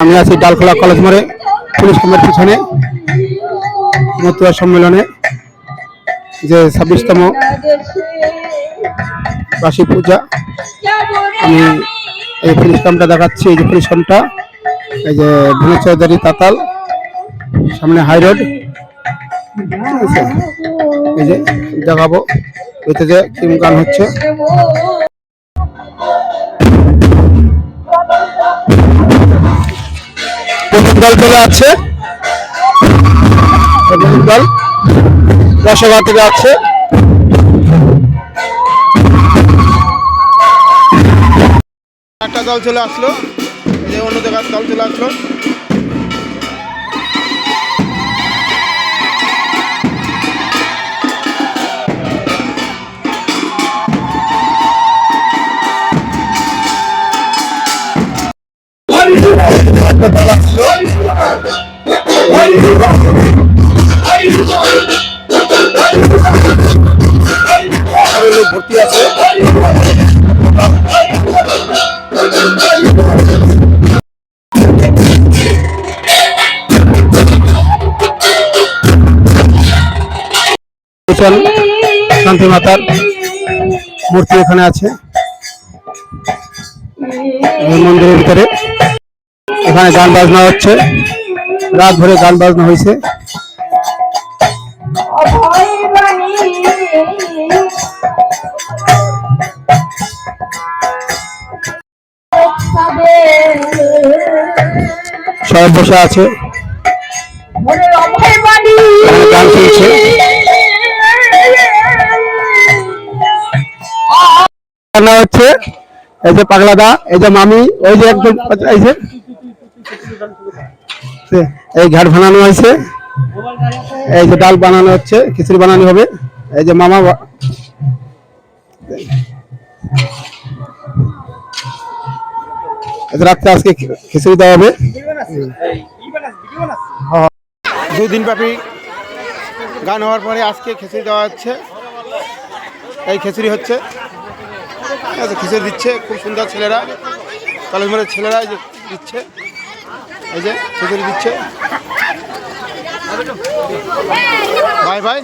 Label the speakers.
Speaker 1: আমি আছি ডালখোলা কলেজ মোড়ে, পুলিশ ক্যাম্পের পিছনে, মতুয়া সম্মেলনে যে ছাব্বিশতম বার্ষিক পূজা। আমি এই পুলিশ ক্যাম্পটা দেখাচ্ছি, এই যে পুলিশ ক্যাম্পটা, এই যে ভুলে চৌধুরী তাতাল, সামনে হাই রোড। এই যে দেখাবো, এতে যে গান হচ্ছে। দল চলে আছে দল দশগা থেকে আছে একটা দল চলে আসলো অন্য জায়গার দল চলে আসলো। শান্তি মাতার মূর্তি এখানে আছে। মন্দিরের ভিতরে এখানে গান বাজনা হচ্ছে। রাত ভরে গান বাজনা হয়েছে। সবাই বসে আছে। গান হচ্ছে। এই যে পাগলাদা, এই যে মামি, ওই যে একদম এই যে এই ঘাট বানানো হয়েছে। এই যে ডাল বানানো হচ্ছে, খিচুড়ি বানানো হবে। এই যে মামা রাত্রে আজকে খিচুড়ি দেওয়া হবে। দুদিন ব্যাপী গান হওয়ার পরে আজকে খিচুড়ি দেওয়া হচ্ছে। এই খিচুড়ি হচ্ছে। খিচুড়ি দিচ্ছে, খুব সুন্দর ছেলেরা, কলেজ মোড়ের ছেলেরা দিচ্ছে। এই যে খিচুড়ি দিচ্ছে। ভাই বাই